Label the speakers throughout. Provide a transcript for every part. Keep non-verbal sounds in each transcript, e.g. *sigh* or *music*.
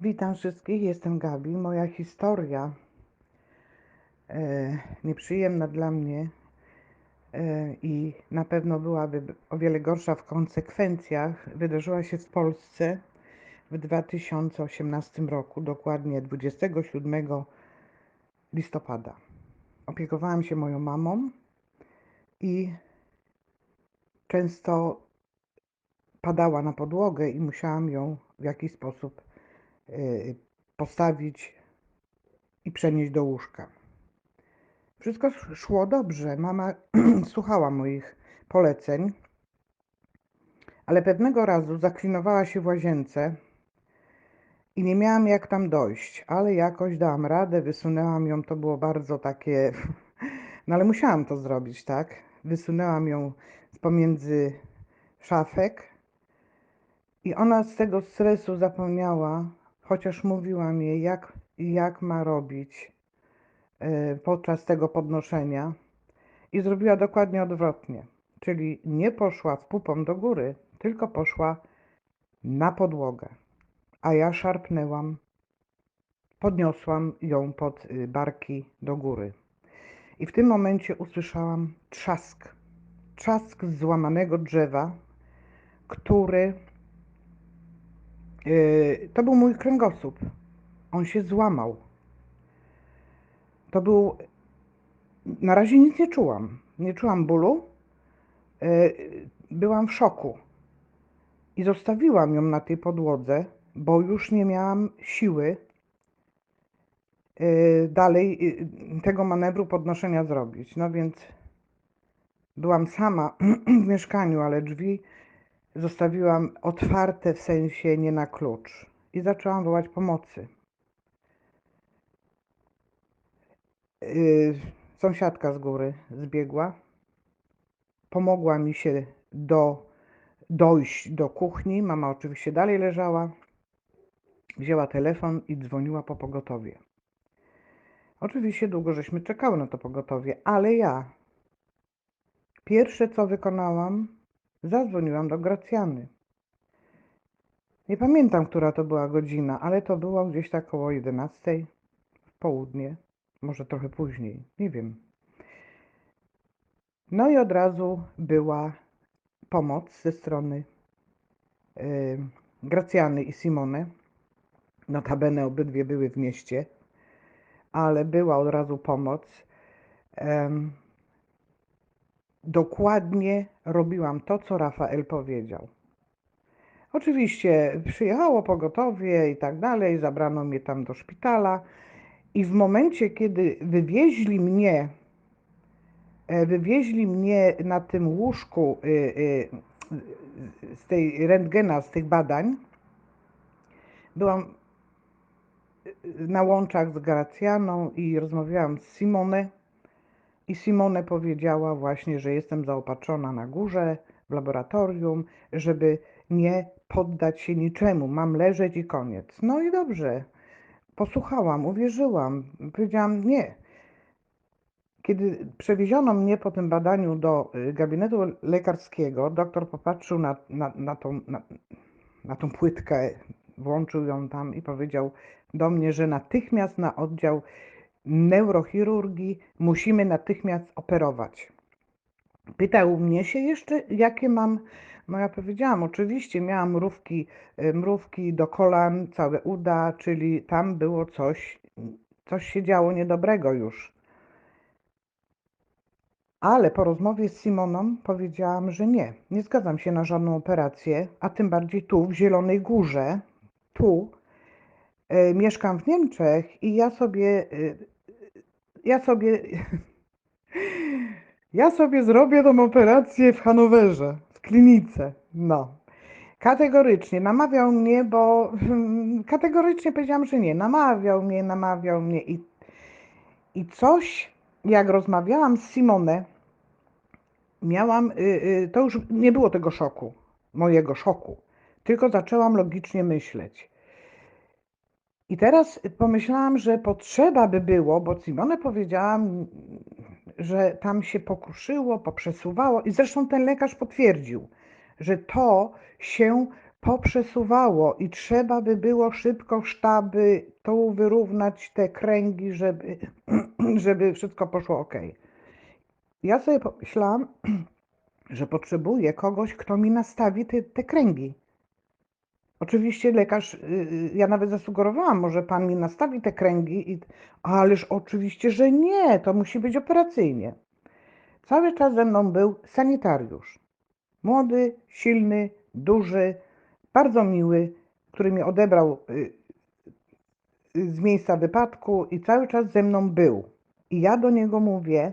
Speaker 1: Witam wszystkich, jestem Gabi. Moja historia e, nieprzyjemna dla mnie e, i na pewno byłaby o wiele gorsza w konsekwencjach, wydarzyła się w Polsce w 2018 roku, dokładnie 27 listopada. Opiekowałam się moją mamą i często padała na podłogę i musiałam ją w jakiś sposób postawić i przenieść do łóżka. Wszystko szło dobrze. Mama *clears throat* słuchała moich poleceń, ale pewnego razu zaklinowała się w łazience i nie miałam jak tam dojść, ale jakoś dałam radę, wysunęłam ją. To było bardzo takie. *laughs* No ale musiałam to zrobić, tak? Wysunęłam ją z pomiędzy szafek i ona z tego stresu zapomniała, chociaż mówiłam jej, jak, jak ma robić e, podczas tego podnoszenia. I zrobiła dokładnie odwrotnie. Czyli nie poszła w pupą do góry, tylko poszła na podłogę. A ja szarpnęłam, podniosłam ją pod y, barki do góry. I w tym momencie usłyszałam trzask. Trzask z złamanego drzewa, który to był mój kręgosłup. On się złamał. To był. Na razie nic nie czułam. Nie czułam bólu. Yy, byłam w szoku. I zostawiłam ją na tej podłodze, bo już nie miałam siły yy, dalej tego manewru podnoszenia zrobić. No więc byłam sama *clears throat* w mieszkaniu, ale drzwi zostawiłam otwarte w sensie nie na klucz i zaczęłam wołać pomocy. Yy, sąsiadka z góry zbiegła, pomogła mi się do, dojść do kuchni. Mama oczywiście dalej leżała. Wzięła telefon i dzwoniła po pogotowie. Oczywiście długo żeśmy czekały na to pogotowie, ale ja pierwsze co wykonałam, Zadzwoniłam do Gracjany. Nie pamiętam, która to była godzina, ale to było gdzieś tak około 11 w południe, może trochę później, nie wiem. No i od razu była pomoc ze strony yy, Gracjany i Simone. Notabene obydwie były w mieście, ale była od razu pomoc. Yy, dokładnie robiłam to, co Rafael powiedział. Oczywiście przyjechało pogotowie i tak dalej, zabrano mnie tam do szpitala i w momencie, kiedy wywieźli mnie, e, wywieźli mnie na tym łóżku y, y, z tej rentgena, z tych badań, byłam na łączach z Gracjaną i rozmawiałam z Simone i Simone powiedziała właśnie, że jestem zaopatrzona na górze w laboratorium, żeby nie poddać się niczemu. Mam leżeć i koniec. No i dobrze. Posłuchałam, uwierzyłam. Powiedziałam nie. Kiedy przewieziono mnie po tym badaniu do y, gabinetu lekarskiego, doktor popatrzył na, na, na, tą, na, na tą płytkę, włączył ją tam i powiedział do mnie, że natychmiast na oddział neurochirurgii musimy natychmiast operować. Pytał mnie się jeszcze, jakie mam. No ja powiedziałam, oczywiście miałam mrówki, e, mrówki do kolan, całe uda, czyli tam było coś, coś się działo niedobrego już. Ale po rozmowie z Simoną powiedziałam, że nie, nie zgadzam się na żadną operację, a tym bardziej tu, w Zielonej Górze, tu. E, mieszkam w Niemczech i ja sobie e, ja sobie, ja sobie zrobię tą operację w Hanowerze, w klinice. No. Kategorycznie namawiał mnie, bo kategorycznie powiedziałam, że nie. Namawiał mnie, namawiał mnie i, i coś, jak rozmawiałam z Simone, miałam, y, y, to już nie było tego szoku, mojego szoku, tylko zaczęłam logicznie myśleć. I teraz pomyślałam, że potrzeba by było, bo Simone powiedziała, że tam się pokruszyło, poprzesuwało i zresztą ten lekarz potwierdził, że to się poprzesuwało i trzeba by było szybko sztaby tu wyrównać te kręgi, żeby, *clears throat* żeby wszystko poszło ok. Ja sobie pomyślałam, że potrzebuję kogoś, kto mi nastawi te, te kręgi. Oczywiście lekarz, y, y, ja nawet zasugerowałam, może pan mi nastawi te kręgi, i, ależ oczywiście, że nie, to musi być operacyjnie. Cały czas ze mną był sanitariusz. Młody, silny, duży, bardzo miły, który mnie odebrał y, z miejsca wypadku i cały czas ze mną był. I ja do niego mówię,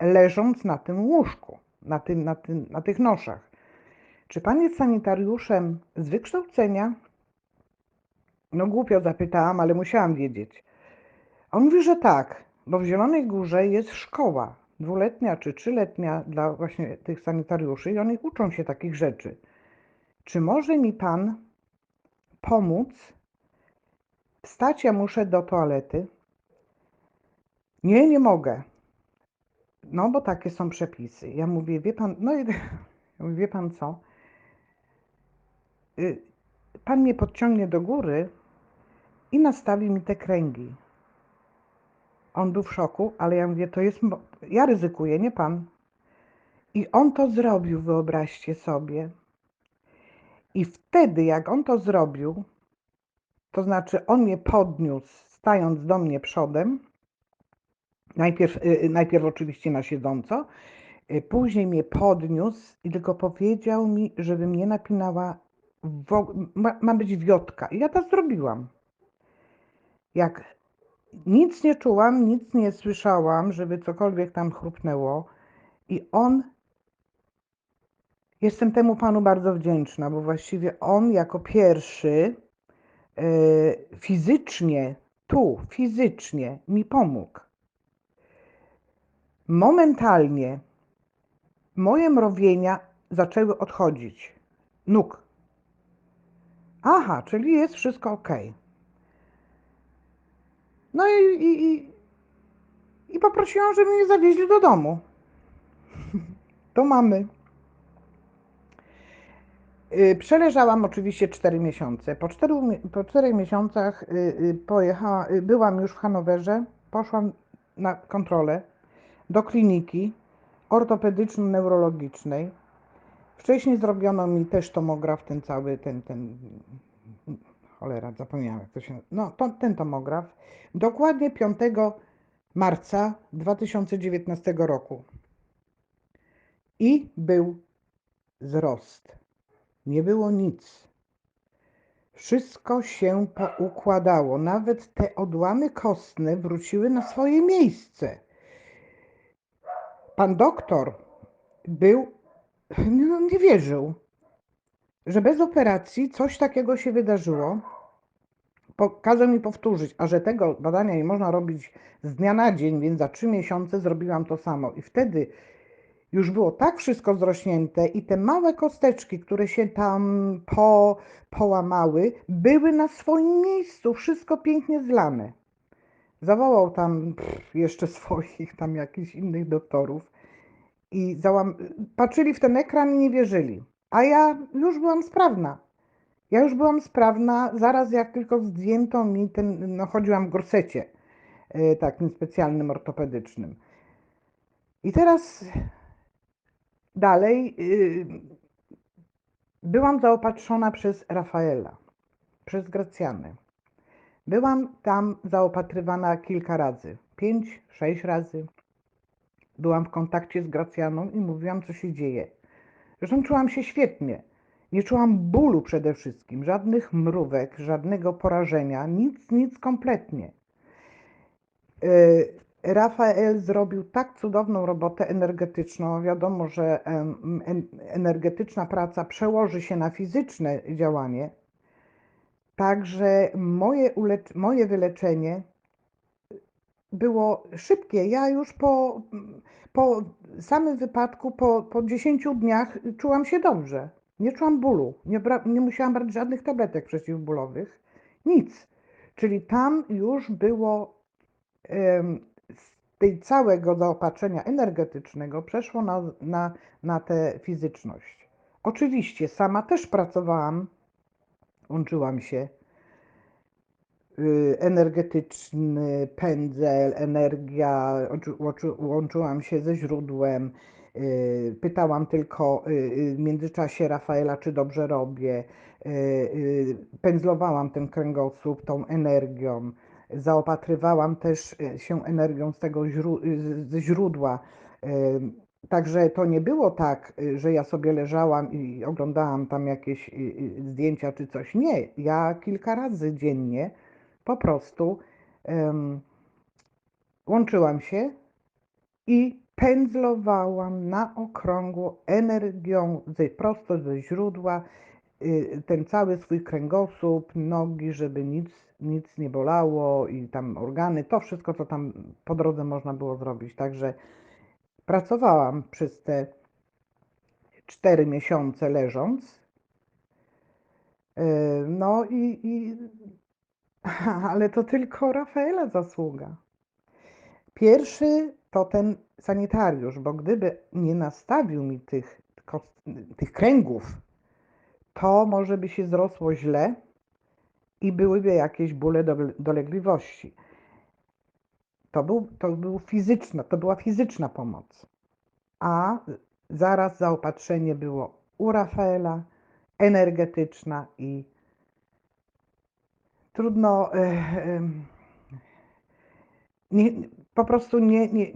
Speaker 1: leżąc na tym łóżku, na, tym, na, tym, na tych noszach. Czy pan jest sanitariuszem z wykształcenia? No głupio zapytałam, ale musiałam wiedzieć. On mówi, że tak, bo w Zielonej Górze jest szkoła dwuletnia czy trzyletnia dla właśnie tych sanitariuszy i oni uczą się takich rzeczy. Czy może mi pan pomóc? Wstać, ja muszę do toalety. Nie, nie mogę. No, bo takie są przepisy. Ja mówię, wie pan, no i *laughs* ja mówię, wie pan co? Y, pan mnie podciągnie do góry i nastawi mi te kręgi. On był w szoku, ale ja mówię, to jest, ja ryzykuję, nie pan. I on to zrobił, wyobraźcie sobie. I wtedy, jak on to zrobił, to znaczy on mnie podniósł, stając do mnie przodem, najpierw, y, y, najpierw oczywiście na siedząco, później mnie podniósł i tylko powiedział mi, żebym nie napinała, ma, ma być wiotka. I ja to zrobiłam. Jak nic nie czułam, nic nie słyszałam, żeby cokolwiek tam chrupnęło. I on, jestem temu panu bardzo wdzięczna, bo właściwie on jako pierwszy e, fizycznie, tu, fizycznie mi pomógł. Momentalnie moje mrowienia zaczęły odchodzić. Nóg. Aha, czyli jest wszystko ok. No i, i, i, poprosiłam, żeby mnie zawieźli do domu. *laughs* To mamy. Y, przeleżałam oczywiście 4 miesiące. Po 4, po 4 miesiącach y, y, pojechałam, byłam już w Hanowerze, poszłam na kontrolę do kliniki ortopedyczno-neurologicznej. Wcześniej zrobiono mi też tomograf, ten cały, ten, ten cholera, zapomniałam jak to się no to, ten tomograf, dokładnie 5 marca 2019 roku. I był wzrost. Nie było nic. Wszystko się poukładało. Nawet te odłamy kostne wróciły na swoje miejsce. Pan doktor był, no, nie wierzył, że bez operacji coś takiego się wydarzyło kazał mi powtórzyć, a że tego badania nie można robić z dnia na dzień, więc za trzy miesiące zrobiłam to samo. I wtedy już było tak wszystko zrośnięte i te małe kosteczki, które się tam po, połamały, były na swoim miejscu, wszystko pięknie zlane. Zawołał tam pff, jeszcze swoich, tam jakichś innych doktorów i załam... patrzyli w ten ekran i nie wierzyli. A ja już byłam sprawna. Ja już byłam sprawna, zaraz jak tylko zdjęto mi ten, no chodziłam w gorsecie e, takim specjalnym ortopedycznym. I teraz dalej y, byłam zaopatrzona przez Rafaela, przez Gracjanę. Byłam tam zaopatrywana kilka razy, pięć, sześć razy. Byłam w kontakcie z Gracjaną i mówiłam, co się dzieje. Zresztą czułam się świetnie. Nie czułam bólu przede wszystkim, żadnych mrówek, żadnego porażenia, nic, nic kompletnie. E, Rafael zrobił tak cudowną robotę energetyczną. Wiadomo, że energetyczna praca przełoży się na fizyczne działanie. Także moje, moje wyleczenie było szybkie. Ja już po, po samym wypadku, po, po 10 dniach czułam się dobrze. Nie czułam bólu, nie, nie musiałam brać żadnych tabletek przeciwbólowych, nic. Czyli tam już było z tej całego zaopatrzenia energetycznego przeszło na, na, na tę fizyczność. Oczywiście sama też pracowałam Łączyłam się. Y, Energetyczny pędzel, energia, łączy- łączy- łączyłam się ze źródłem. y, Pytałam tylko y, w międzyczasie Rafaela, czy dobrze robię. Pędzlowałam ten kręgosłup tą energią. Zaopatrywałam też się energią z tego ze źródła. Także to nie było tak, że ja sobie leżałam i oglądałam tam jakieś zdjęcia czy coś. Nie, ja kilka razy dziennie po prostu em, łączyłam się i pędzlowałam na okrągło energią ze, prosto ze źródła y, ten cały swój kręgosłup, nogi, żeby nic, nic nie bolało i tam organy, to wszystko, co tam po drodze można było zrobić. Także pracowałam przez te cztery miesiące leżąc. Y, No i, i ale to tylko Rafaela zasługa. Pierwszy to ten sanitariusz, bo gdyby nie nastawił mi tych, tych kręgów, to może by się zrosło źle i byłyby jakieś bóle, dole- dolegliwości. To, był, to, był fizyczna, to była fizyczna pomoc. A zaraz zaopatrzenie było u Rafaela, energetyczna i trudno. em, nie, po prostu nie, nie,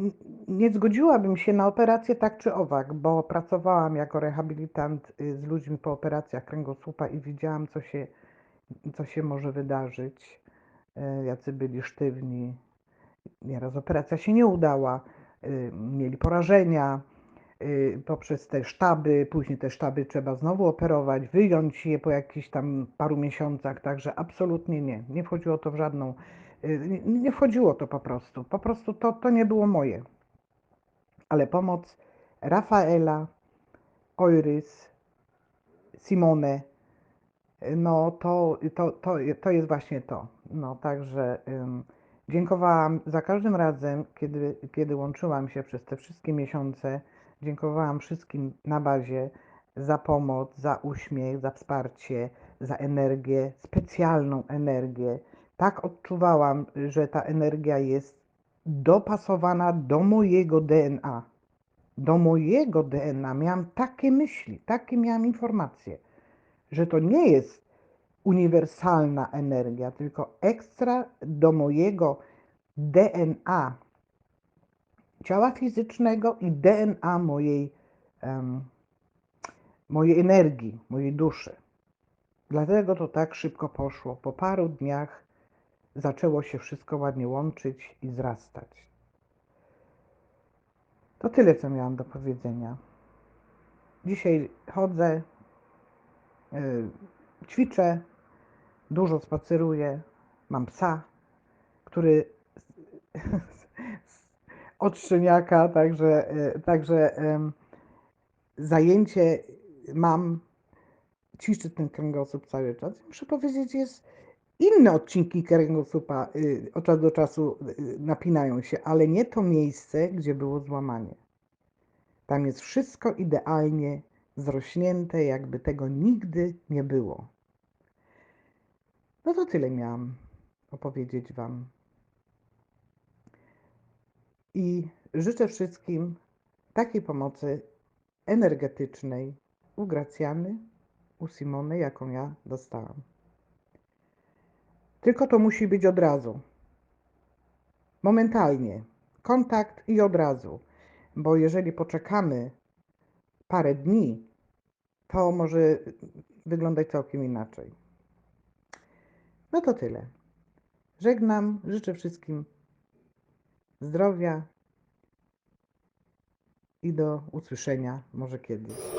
Speaker 1: nie zgodziłabym się na operację tak czy owak, bo pracowałam jako rehabilitant y, z ludźmi po operacjach kręgosłupa i widziałam, co się, co się może wydarzyć, y, jacy byli sztywni. Nieraz operacja się nie udała, y, mieli porażenia poprzez te sztaby, później te sztaby trzeba znowu operować, wyjąć je po jakichś tam paru miesiącach, także absolutnie nie, nie wchodziło to w żadną, y, nie- wchodziło to po prostu, po prostu to, to nie było moje. Ale pomoc Rafaela, Oiris, Simone, no to, to, to, to jest właśnie to. No także dziękowałam za każdym razem, kiedy, kiedy łączyłam się przez te wszystkie miesiące. Dziękowałam wszystkim na bazie za pomoc, za uśmiech, za wsparcie, za energię, specjalną energię. Tak odczuwałam, że ta energia jest dopasowana do mojego DNA. Do mojego DNA miałam takie myśli, takie miałam informacje że to nie jest uniwersalna energia, tylko ekstra do mojego DNA ciała fizycznego i DNA mojej, em, mojej energii, mojej duszy. Dlatego to tak szybko poszło. Po paru dniach zaczęło się wszystko ładnie łączyć i wzrastać. To tyle, co miałam do powiedzenia. Dzisiaj chodzę, y, ćwiczę, dużo spaceruję. Mam psa, który od także, y, także zajęcie mam, ćwiczę ten kręgosłup cały czas. Muszę powiedzieć, jest inne odcinki kręgosłupa y, od czasu do czasu y, napinają się, ale nie to miejsce, gdzie było złamanie. Tam jest wszystko idealnie zrośnięte, jakby tego nigdy nie było. No to tyle miałam opowiedzieć Wam. I życzę wszystkim takiej pomocy energetycznej u Gracjany, u Simony, jaką ja dostałam. Tylko to musi być od razu. Momentalnie. Kontakt i od razu. Bo jeżeli poczekamy parę dni, to może wyglądać całkiem inaczej. No to tyle. Żegnam, życzę wszystkim zdrowia i do usłyszenia może kiedyś.